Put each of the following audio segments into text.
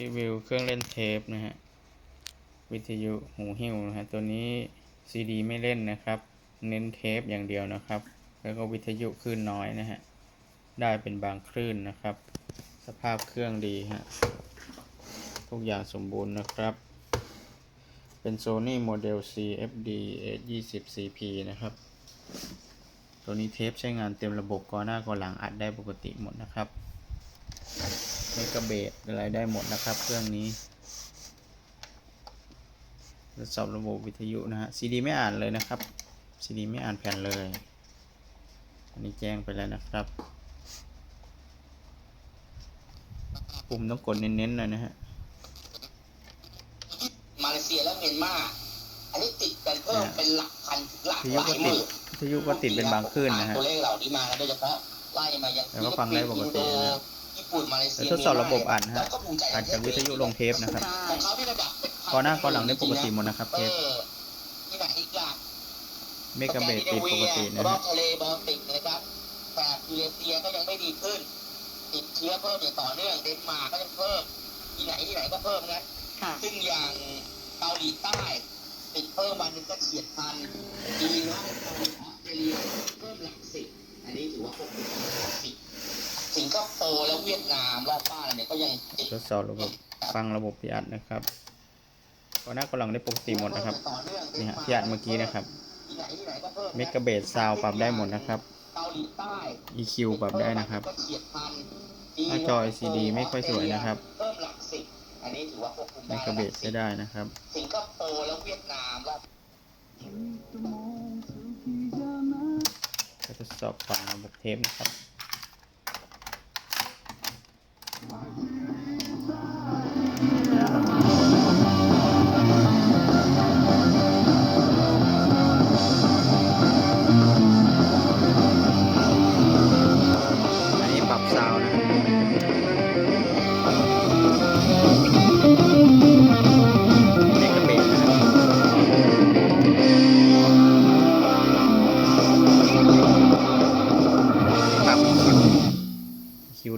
รีวิวเครื่องเล่นเทปนะฮะ วิทยุหูหิ้วนะฮะ ตัวนี้ซีดีไม่เล่นนะครับ เน้นเทปอย่างเดียวนะครับ แล้วก็วิทยุคลื่นน้อยนะฮะ ได้เป็นบางคลื่นนะครับ สภาพเครื่องดีฮะ ทุกอย่างสมบูรณ์นะครับ เป็น Sony Model CFD A20CP นะครับ ตัวนี้เทปใช้งานเต็มระบบก่อนหน้าก่อนหลังอัดได้ปกติหมดนะครับ เมกะเบสอะไรได้หมดนะครับ เครื่องนี้ทดสอบระบบวิทยุนะฮะซีดีไม่อ่านเลยนะครับซีดีไม่อ่านแผ่นเลย อันนี้แจ้งไปแล้วนะครับ ปุ่มต้องกดเน้นๆหน่อยนะฮะ มาเลเซียและเมียนมา อันนี้ติดกันเพิ่มเป็นหลักพันถึงหลักวิทหยุลาก็ยหติดมื่นวิทยุก็ติดเป็นบางคลื่นนะฮะตัวเลขเหล่านี้มากันโดยเฉพาะไล่มายังแล้วก็ฟังได้ปกตินะ ญี่ปุ่นมาเลเซียแล้วทดสอบระบบอ่านฮะแล้วก็ภูมิใจอัดจากวิทยุลงเทปนะครับของเขาที่ระดับเป็พัก่อนหน้าก่อนหลังได้ปกติหมดนะครับเทปออที่ไหนอีกล่ะเมกะเบสติดปกตินะรอฮะบทะเลบอลติกนะครับแถบยูเรเซียก็ยังไม่ดีขึ้น ติดเชื้อเพิ่มอย่างต่อเนื่องเดนมาร์กก็ยังเพิ่มที่ไหนที่ไหนก็เพิ่มนะค่ะซึ่งอย่างเกาหลีใต้ติดเพิ่มวันหนึงก็เฉียดพันจีนว่าออสเตรเลียเพิ่มหลักสิบอันนี้ถือว่าพวกคุณหลักสิบ สิงคโปร์และเวียดนามรอบบ้านเนี่ยก็ยังติดทดสอบระบบฟังระบบพิอัดนะครับก่อนหน้าก่อนหลังได้ปกติหมดนะครับต่อเนื่องนี่ฮะพิอัดเมื่อกี้นะครับที่ไหนที่ไหนก็เพิ่มนะเมกะเบสซาวปรับได้หมดนะครับเกาหลีใต้ EQ ปรับได้นะครับก็เฉียดพันหน้าจอ LCD ไม่ค่อยสวยนะครับเพิ่มหลักสิบอันนี้ถือว่าควบคุมเมได้กะเบสใช้ได้นะครับสิงคโปร์และเวียดนามรอบก็ทดสอบฟังระบบเทปนะครับ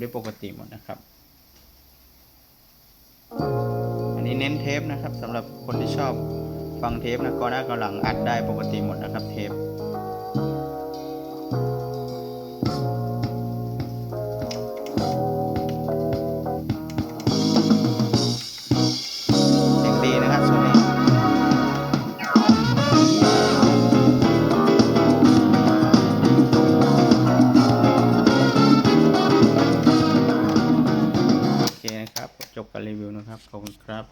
ได้ปกติหมดนะครับ อันนี้เน้นเทปนะครับสำหรับคนที่ชอบฟังเทปนะก็นหน้าก่อนหลังอัดได้ปกติหมดนะครับเทป จบการรีวิวนะครับ ขอบคุณครับ